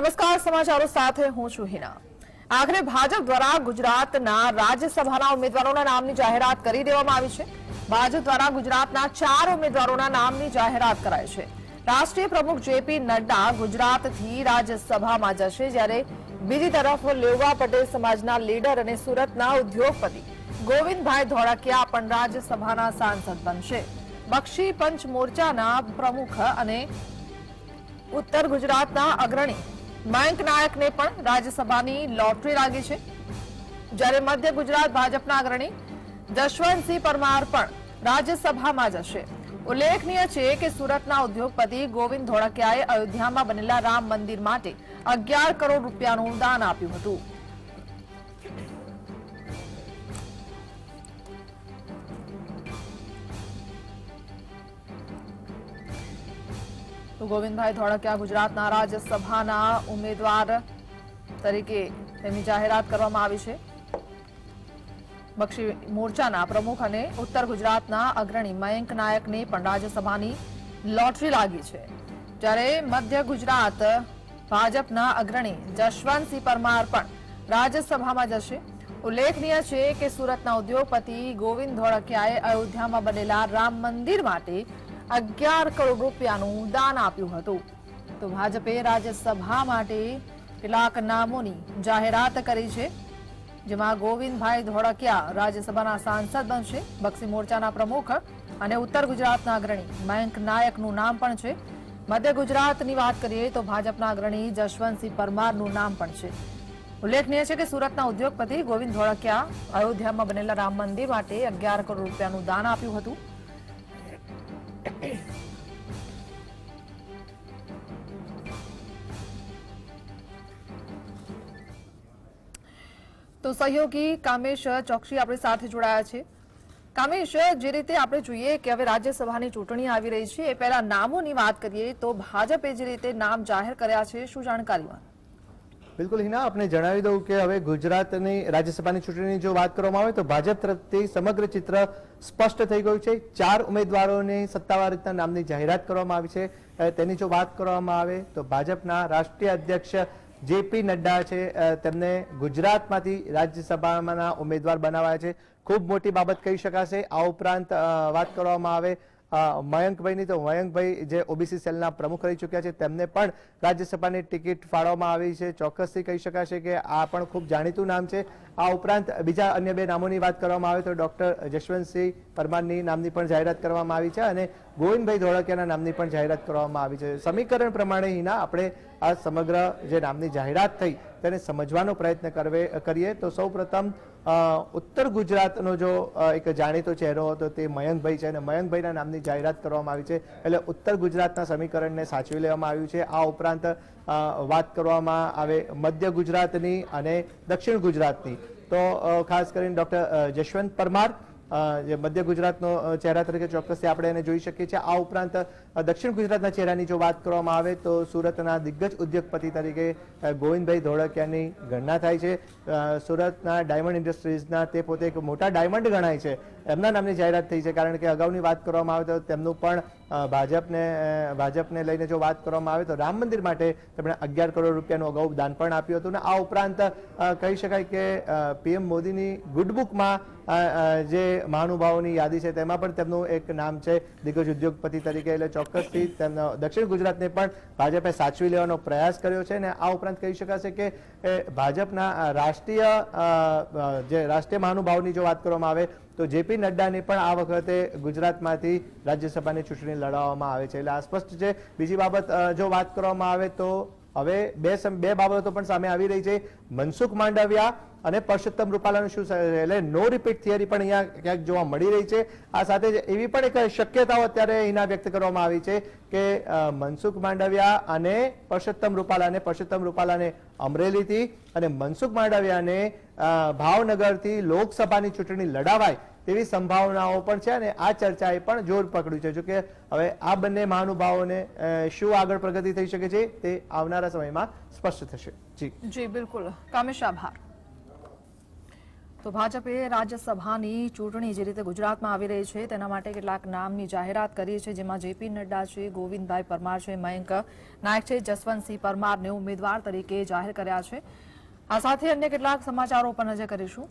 નમસ્કાર, સમાચારો સાથે હું છું હિના. આખરે ભાજપ દ્વારા ગુજરાતના રાજ્યસભાના ઉમેદવારોના નામની જાહેરાત કરી દેવામાં આવી છે. ભાજપ દ્વારા ગુજરાતના ચાર ઉમેદવારોના નામની જાહેરાત કરાઈ છે. રાષ્ટ્રીય પ્રમુખ જેપી નડ્ડા ગુજરાતથી રાજ્યસભામાં જશે જ્યારે બીજી તરફ લેવા પટેલ સમાજના લીડર અને સુરતના ઉદ્યોગપતિ ગોવિંદભાઈ ધોળકિયા પણ રાજ્યસભાના સાંસદ બનશે. બક્ષી પંચ મોરચાના પ્રમુખ અને ઉત્તર ગુજરાતના અગ્રણી મયંક નાયકને પણ રાજ્યસભાની લોટરી લાગી છે. જ્યારે મધ્ય ગુજરાત ભાજપના અગ્રણી જશવંતસિંહ પરમાર પણ રાજ્યસભામાં જશે. ઉલ્લેખનીય છે કે સુરતના ઉદ્યોગપતિ ગોવિંદ ધોળકિયાએ અયોધ્યામાં બનેલા રામ મંદિર માટે અગિયાર કરોડ રૂપિયાનું દાન આપ્યું હતું. તો ગોવિંદભાઈ ધોળકિયા ગુજરાતના રાજ્યસભાના ઉમેદવાર તરીકે તેમની જાહેરાત કરવામાં આવી છે. બક્ષી મોરચાના પ્રમુખ અને ઉત્તર ગુજરાતના અગ્રણી મયંક નાયકને પણ રાજ્યસભાની લોટરી લાગી છે. જ્યારે મધ્ય ગુજરાત ભાજપના અગ્રણી જશવંતસિંહ પરમાર પણ રાજ્યસભામાં જશે. ઉલ્લેખનીય છે કે સુરતના ઉદ્યોગપતિ ગોવિંદ ધોળકિયાએ અયોધ્યામાં બનેલા રામ મંદિર માટે અગિયાર કરોડ રૂપિયાનું દાન આપ્યું હતું. તો ભાજપે રાજ્યસભા માટે કેટલાક નામોની જાહેરાત કરી છે, જેમાં ગોવિંદભાઈ ધોળકિયા રાજ્યસભાના સાંસદ બનશે, બક્ષી મોરચાના પ્રમુખ અને ઉત્તર ગુજરાતના અગ્રણી મયંક નાયકનું નામ પણ છે. મધ્ય ગુજરાતની વાત કરીએ તો ભાજપના અગ્રણી જશવંતસિંહ પરમારનું નામ પણ છે. ઉલ્લેખનીય છે કે સુરતના ઉદ્યોગપતિ ગોવિંદ ધોળકિયા અયોધ્યામાં બનેલા રામ મંદિર માટે અગિયાર કરોડ રૂપિયાનું દાન આપ્યું હતું. તો સહયોગી કામેશ ચોકસી આપણી સાથે જોડાયા છે. કામેશ, જે રીતે આપણે જોઈએ કે હવે રાજ્યસભાની ચૂંટણી આવી રહી છે, એ પહેલા નામોની વાત કરીએ તો ભાજપે જે રીતે નામ જાહેર કર્યા છે, શું જાણકારીમાં બિલકુલ હિના આપણે જણાવી દઉં કે હવે ગુજરાતની રાજ્યસભાની ચૂંટણીની જો વાત કરવામાં આવે તો ભાજપ તરફથી સમગ્ર ચિત્ર સ્પષ્ટ થઈ ગયું છે. ચાર ઉમેદવારોની સત્તાવાર રીતના નામની જાહેરાત કરવામાં આવી છે. તેની જો વાત કરવામાં આવે તો ભાજપના રાષ્ટ્રીય અધ્યક્ષ જેપી નડ્ડા છે. તેમને ગુજરાતમાંથી રાજ્યસભાના ઉમેદવાર બનાવાયા છે. ખૂબ મોટી બાબત કહી શકાશે. આ ઉપરાંત વાત કરવામાં આવે મયંકભાઈની તો મયંકભાઈ જે ઓબીસી સેલના પ્રમુખ રહી ચૂક્યા છે, તેમને પણ રાજ્યસભાની ટિકિટ ફાળવવામાં આવી છે. ચોક્કસથી કહી શકાશે કે આ પણ ખૂબ જાણીતું નામ છે. આ ઉપરાંત બીજા અન્ય બે નામોની વાત કરવામાં આવે તો ડોક્ટર જશવંતસિંહ પરમારની નામની પણ જાહેરાત કરવામાં આવી છે અને ગોવિંદભાઈ ધોળકિયાના નામની પણ જાહેરાત કરવામાં આવી છે. સમીકરણ પ્રમાણે હિના આપણે આ સમગ્ર જે નામની જાહેરાત થઈ તેને સમજવાનો પ્રયત્ન કરીએ. તો સૌ પ્રથમ ઉત્તર ગુજરાતનો જો એક જાણીતો ચહેરો હતો તે મયંકભાઈ છે અને મયંકભાઈના નામની જાહેરાત કરવામાં આવી છે. એટલે ઉત્તર ગુજરાતના સમીકરણને સાચવી લેવામાં આવ્યું છે. આ ઉપરાંત વાત કરવામાં આવે મધ્ય ગુજરાતની અને દક્ષિણ ગુજરાતની. તો ખાસ કરીને ડૉક્ટર જશવંત પરમાર જે મધ્ય ગુજરાતનો ચહેરા તરીકે ચોક્કસથી આપણે એને જોઈ શકીએ છીએ. આ ઉપરાંત દક્ષિણ ગુજરાતના ચહેરાની જો વાત કરવામાં આવે, તો સુરતના દિગ્ગજ ઉદ્યોગપતિ તરીકે ગોવિંદભાઈ ધોળકિયાની ગણના થાય છે. સુરતના ડાયમંડ ઇન્ડસ્ટ્રીઝના તે પોતે એક મોટા ડાયમંડ ગણાય છે. એમના નામની જાહેરાત થઈ છે. કારણ કે અગાઉની વાત કરવામાં આવે તો તેમનું પણ ભાજપને ભાજપને લઈને જો વાત કરવામાં આવે તો રામ મંદિર માટે તેમણે અગિયાર કરોડ રૂપિયાનું અગાઉ દાન પણ આપ્યું હતું. અને આ ઉપરાંત કહી શકાય કે પીએમ મોદીની ગુડબુકમાં જે મહાનુભાવોની યાદી છે તેમાં પણ તેમનું એક નામ છે, દિગ્ગજ ઉદ્યોગપતિ તરીકે. એટલે ચોક્કસથી તેમનો દક્ષિણ ગુજરાતને પણ ભાજપે સાચવી લેવાનો પ્રયાસ કર્યો છે. અને આ ઉપરાંત કહી શકાશે કે ભાજપના રાષ્ટ્રીય જે રાષ્ટ્રીય મહાનુભાવની જો વાત કરવામાં આવે તો જેપી નડ્ડાની પણ આ વખતે ગુજરાતમાંથી રાજ્યસભાની ચૂંટણી લડાવવામાં આવે છે. એટલે આ સ્પષ્ટ છે. બીજી બાબત જો વાત કરવામાં આવે તો હવે બે બે બાબતો પણ સામે આવી રહી છે. મનસુખ માંડવિયા અને પરષોત્તમ રૂપાલાનું શું? એટલે નો રિપીટ થિયરી પણ અહીંયા ક્યાંક જોવા મળી રહી છે. આ સાથે જ એવી પણ એક શક્યતાઓ અત્યારે અહીંના વ્યક્ત કરવામાં આવી છે કે મનસુખ માંડવિયા અને પરષોત્તમ રૂપાલાને પરષોત્તમ રૂપાલાને અમરેલીથી અને મનસુખ માંડવિયાને ભાવનગરથી લોકસભાની ચૂંટણી લડાવાય તેવી સંભાવનાઓ પણ છે અને આ ચર્ચાએ પણ જોર પકડ્યું છે. જોકે હવે આ બંને મહાનુભાવોને શું આગળ પ્રગતિ થઈ શકે છે તે આવનારા સમયમાં સ્પષ્ટ થશે. જી. જી, બિલકુલ. કામેશ, આભાર. તો ભાજપે રાજ્યસભાની ચૂંટણી જે રીતે ગુજરાતમાં આવી રહી છે, તેના માટે કેટલાક નામની જાહેરાત કરી છે, જેમાં જેપી નડ્ડા છે, ગોવિંદભાઈ પરમાર છે, મયંક નાયક છે, જસવંતસિંહ પરમારને ઉમેદવાર તરીકે જાહેર કર્યા છે. આ સાથે અન્ય કેટલાક સમાચારો પર નજર કરીશું.